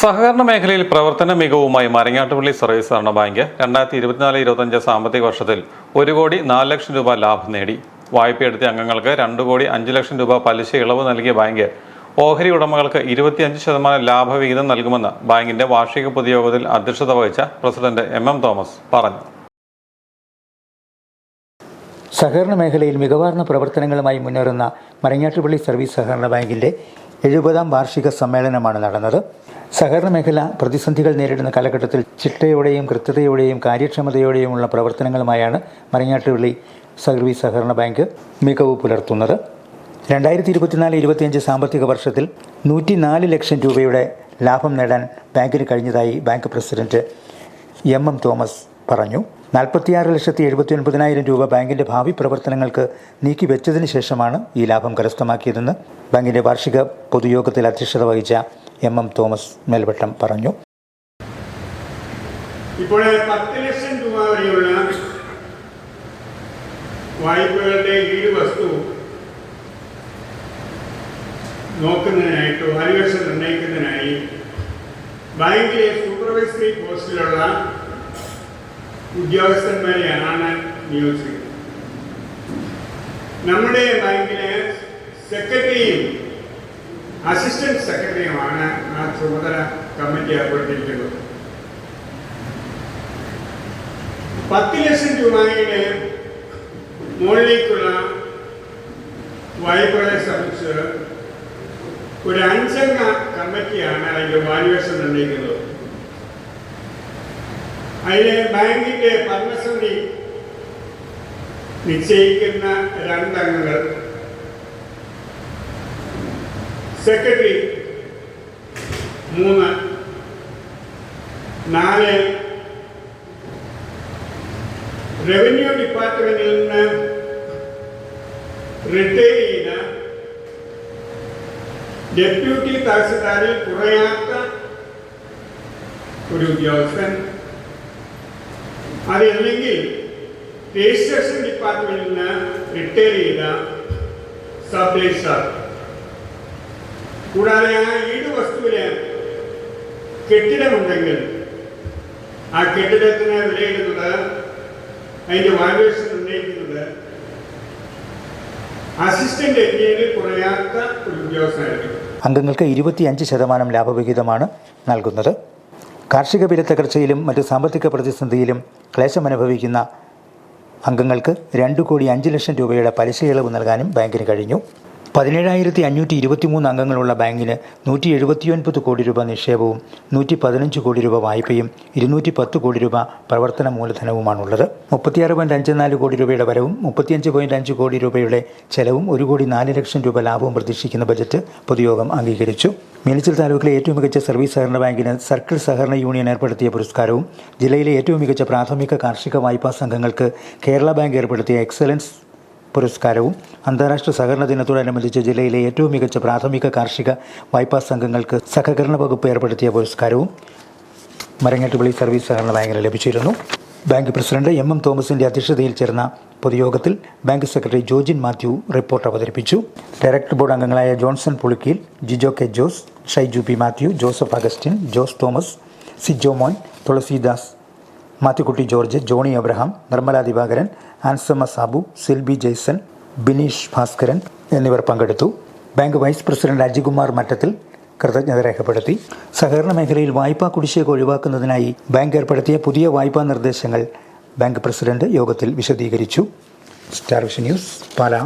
സഹകരണ മേഖലയിൽ പ്രവർത്തന മികവുമായി മരങ്ങാട്ടുപള്ളി സർവീസ് സഹകരണ ബാങ്ക്. രണ്ടായിരത്തി ഇരുപത്തിനാല് ഇരുപത്തഞ്ച് സാമ്പത്തിക വർഷത്തിൽ ഒരു കോടി നാല് ലക്ഷം രൂപ ലാഭം നേടി. വായ്പയെടുത്ത അംഗങ്ങൾക്ക് രണ്ട് കോടി അഞ്ച് ലക്ഷം രൂപ പലിശ ഇളവ് നൽകിയ ബാങ്ക്. ഓഹരി ഉടമകൾക്ക് ഇരുപത്തിയഞ്ച് ശതമാനം ലാഭവിഹിതം നൽകുമെന്ന് ബാങ്കിന്റെ വാർഷിക പൊതുയോഗത്തിൽ അധ്യക്ഷത വഹിച്ച പ്രസിഡന്റ് എം എം തോമസ് പറഞ്ഞു. സഹകരണ മേഖലയിൽ മികവാർന്ന പ്രവർത്തനങ്ങളുമായി മുന്നേറുന്ന മരങ്ങാട്ടുപള്ളി സർവീസ് സഹകരണ ബാങ്കിന്റെ എഴുപതാം വാർഷിക സമ്മേളനമാണ് നടന്നത്. സഹകരണ മേഖല പ്രതിസന്ധികൾ നേരിടുന്ന കാലഘട്ടത്തിൽ ചിട്ടയോടെയും കൃത്യതയോടെയും കാര്യക്ഷമതയോടെയുമുള്ള പ്രവർത്തനങ്ങളുമായാണ് മരങ്ങാട്ടുപള്ളി സർവീസ് സഹകരണ ബാങ്ക് മികവ് പുലർത്തുന്നത്. രണ്ടായിരത്തി ഇരുപത്തിനാല് ഇരുപത്തിയഞ്ച് സാമ്പത്തിക വർഷത്തിൽ നൂറ്റി നാല് ലക്ഷം രൂപയുടെ ലാഭം നേടാൻ ബാങ്കിന് കഴിഞ്ഞതായി bank president M M Thomas പറഞ്ഞു. നാൽപ്പത്തിയാറ് ലക്ഷത്തി എഴുപത്തി ഒൻപതിനായിരം രൂപ ബാങ്കിന്റെ ഭാവി പ്രവർത്തനങ്ങൾക്ക് നീക്കിവെച്ചതിന് ശേഷമാണ് ഈ ലാഭം കരസ്ഥമാക്കിയതെന്ന് ബാങ്കിന്റെ വാർഷിക പൊതുയോഗത്തിൽ അധ്യക്ഷത വഹിച്ച എം എം തോമസ് മേൽവട്ടം പറഞ്ഞു. ഇപ്പോൾ പത്ത് ലക്ഷം രൂപ വരെയുള്ള വായ്പകളുടെ ഈട് വസ്തു നോക്കുന്നതിനായിട്ട് വാല്യുവേഷൻ നിർണയിക്കുന്നതിനായി ബാങ്കിലെ സൂപ്പർവൈസറി പോസ്റ്റിലുള്ള ഉദ്യോഗസ്ഥന്മാരെയാണ് നിയോഗിച്ചത്. നമ്മുടെ ബാങ്കിലെ സെക്രട്ടറിയും അസിസ്റ്റന്റ് സെക്രട്ടറിയുമാണ് ആ ചുമതല കമ്മിറ്റി ഏർപ്പെടുത്തിയിരിക്കുന്നത്. പത്ത് ലക്ഷം രൂപയുടെ മുകളിലേക്കുള്ള വായ്പകളെ സംബന്ധിച്ച് ഒരു അഞ്ചംഗ കമ്മിറ്റിയാണ് അതിന്റെ വാല്യുവേഷൻ നിർണയിക്കുന്നത്. അതിലെ ബാങ്കിന്റെ ഭരണസമിതി നിശ്ചയിക്കുന്ന രണ്ടംഗങ്ങൾ. സെക്രട്ടറി മൂന്ന് നാല് റവന്യൂ ഡിപ്പാർട്ട്മെന്റിൽ നിന്ന് റിട്ടയർ ചെയ്ത ഡെപ്യൂട്ടി തഹസിൽദാരിൽ കുറയാത്ത ഒരു ഉദ്യോഗസ്ഥൻ അതല്ലെങ്കിൽ രജിസ്ട്രേഷൻ ഡിപ്പാർട്ട്മെന്റിൽ നിന്ന് റിട്ടയർ ചെയ്ത സബ് രജിസ്ട്രാർ കൂടാതെ ആ ഈട് വസ്തുവിന് കെട്ടിടമുണ്ടെങ്കിൽ ആ കെട്ടിടത്തിന് വിലയിടുന്നത് അതിന്റെ വാല്യുവേഷൻ നിർണയിക്കുന്നത് അസിസ്റ്റന്റ് എഞ്ചിനീയറിൽ കുറയാത്ത ഒരു ഉദ്യോഗസ്ഥനായിരിക്കും. അംഗങ്ങൾക്ക് ഇരുപത്തിയഞ്ച് ശതമാനം ലാഭവിഹിതമാണ് നൽകുന്നത്. കാർഷിക വില തകർച്ചയിലും മറ്റ് സാമ്പത്തിക പ്രതിസന്ധിയിലും ക്ലേശമനുഭവിക്കുന്ന അംഗങ്ങൾക്ക് രണ്ട് കോടി അഞ്ച് ലക്ഷം രൂപയുടെ പലിശ ഇളവ് നൽകാനും ബാങ്കിന് കഴിഞ്ഞു. പതിനേഴായിരത്തി അഞ്ഞൂറ്റി ഇരുപത്തിമൂന്ന് അംഗങ്ങളുള്ള ബാങ്കിന് നൂറ്റി എഴുപത്തിയൊൻപത് കോടി രൂപ നിക്ഷേപവും നൂറ്റി പതിനഞ്ച് കോടി രൂപ വായ്പയും ഇരുന്നൂറ്റി പത്ത് കോടി രൂപ പ്രവർത്തന മൂലധനവുമാണുള്ളത്. മുപ്പത്തിയാറ് പോയിന്റ് അഞ്ച് നാല് കോടി രൂപയുടെ വരവും മുപ്പത്തിയഞ്ച് പോയിന്റ് അഞ്ച് കോടി രൂപയുടെ ചെലവും ഒരു കോടി നാല് ലക്ഷം രൂപ ലാഭവും പ്രതീക്ഷിക്കുന്ന ബജറ്റ് പൊതുയോഗം അംഗീകരിച്ചു. മീനച്ചിൽ താലൂക്കിലെ ഏറ്റവും മികച്ച സർവീസ് സഹകരണ ബാങ്കിന് സർക്കിൾ സഹകരണ യൂണിയൻ ഏർപ്പെടുത്തിയ പുരസ്കാരവും ജില്ലയിലെ ഏറ്റവും മികച്ച പ്രാഥമിക കാർഷിക വായ്പാ സംഘങ്ങൾക്ക് കേരള ബാങ്ക് ഏർപ്പെടുത്തിയ എക്സലൻസ് പുരസ്കാരവും അന്താരാഷ്ട്ര സഹകരണ ദിനത്തോടനുബന്ധിച്ച് ജില്ലയിലെ ഏറ്റവും മികച്ച പ്രാഥമിക കാർഷിക വായ്പാ സംഘങ്ങൾക്ക് സഹകരണ വകുപ്പ് ഏർപ്പെടുത്തിയ പുരസ്കാരവും മരങ്ങാട്ടുപള്ളി സർവീസ് സഹകരണ ബാങ്കിന് ലഭിച്ചിരുന്നു. ബാങ്ക് പ്രസിഡന്റ് എം എം തോമസിന്റെ അധ്യക്ഷതയിൽ ചേർന്ന പൊതുയോഗത്തിൽ bank secretary Jojin Mathew report അവതരിപ്പിച്ചു. ഡയറക്ടർ ബോർഡ് അംഗങ്ങളായ ജോൺസൺ പുളിക്കീൽ ജിജോ കെ ജോസ് ഷൈജു പി മാത്യു ജോസഫ് അഗസ്റ്റിൻ ജോസ് തോമസ് സിജോ മോൻ തുളസീദാസ് മാത്യുക്കുട്ടി ജോർജ് ജോണി അബ്രഹാം നിർമ്മല ദിവാകരൻ ആൻസമ്മ സാബു സിൽബി ജെയ്സൺ ബിനീഷ് ഭാസ്കരൻ എന്നിവർ പങ്കെടുത്തു. Bank vice president Ajikumar Mattathil കൃതജ്ഞത രേഖപ്പെടുത്തി. സഹകരണ മേഖലയിൽ വായ്പാ കുടിശ്ശിക ഒഴിവാക്കുന്നതിനായി ബാങ്ക് ഏർപ്പെടുത്തിയ പുതിയ വായ്പാ നിർദ്ദേശങ്ങൾ ബാങ്ക് പ്രസിഡന്റ് യോഗത്തിൽ വിശദീകരിച്ചു. Star vision news Pala.